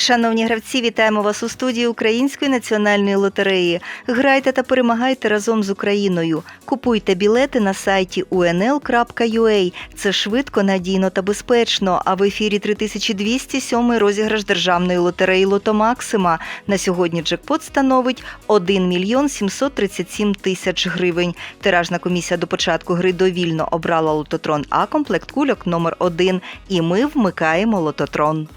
Шановні гравці, вітаємо вас у студії Української національної лотереї. Грайте та перемагайте разом з Україною. Купуйте білети на сайті unl.ua. Це швидко, надійно та безпечно. А в ефірі 3207 розіграш державної лотереї Лото Максима. На сьогодні джекпот становить 1 мільйон 737 тисяч гривень. Тиражна комісія до початку гри довільно обрала лототрон А комплект кульок номер 1 І ми вмикаємо лототрон.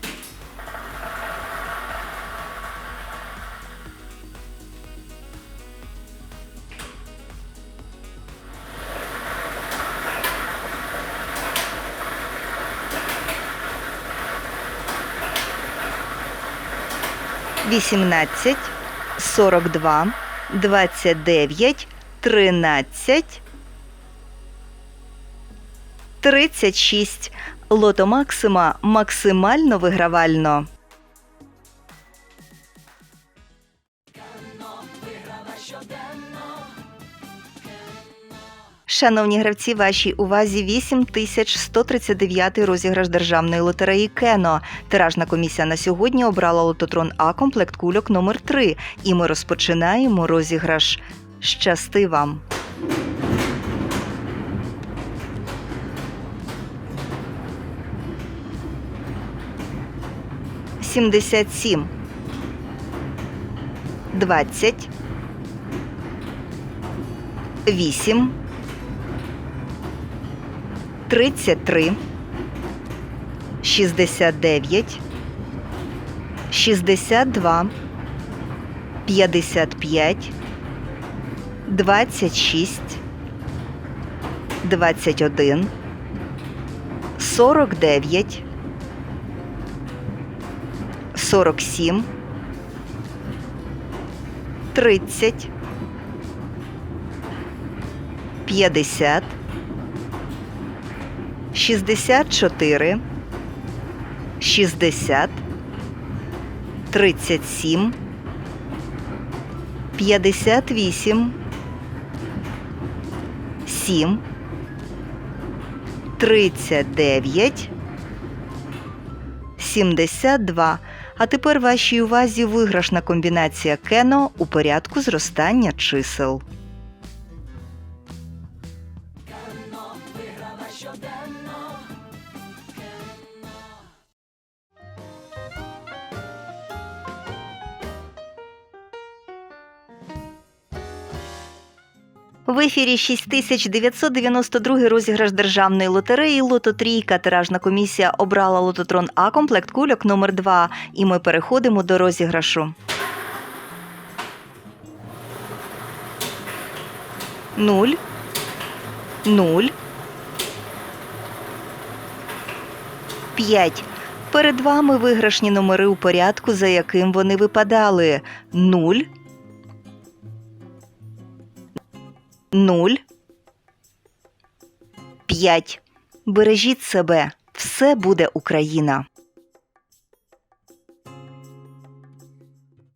Вісімнадцять, сорок два, двадцять дев'ять, тринадцять, тридцять шість. Лото Максима максимально вигравально. Шановні гравці, вашій увазі 8139 розіграш державної лотереї Кено. Тиражна комісія на сьогодні обрала лототрон А комплект кульок номер 3 І ми розпочинаємо розіграш. Щасти вам! Сімдесят сім. Двадцять. Вісім. 33, 69, 62, 55, 26, 21, 49, 47, 30, 50, 64, 60, 37, 58, 7, 39, 72. А тепер вашій увазі виграшна комбінація кено у порядку зростання чисел. В ефірі 6992 розіграш державної лотереї Лото Трійка. Тиражна комісія обрала лототрон А комплект кульок номер 2 І ми переходимо до розіграшу. Нуль. Нуль. П'ять. Перед вами виграшні номери у порядку, за яким вони випадали. Нуль. Нуль. П'ять. Бережіть себе. Все буде Україна.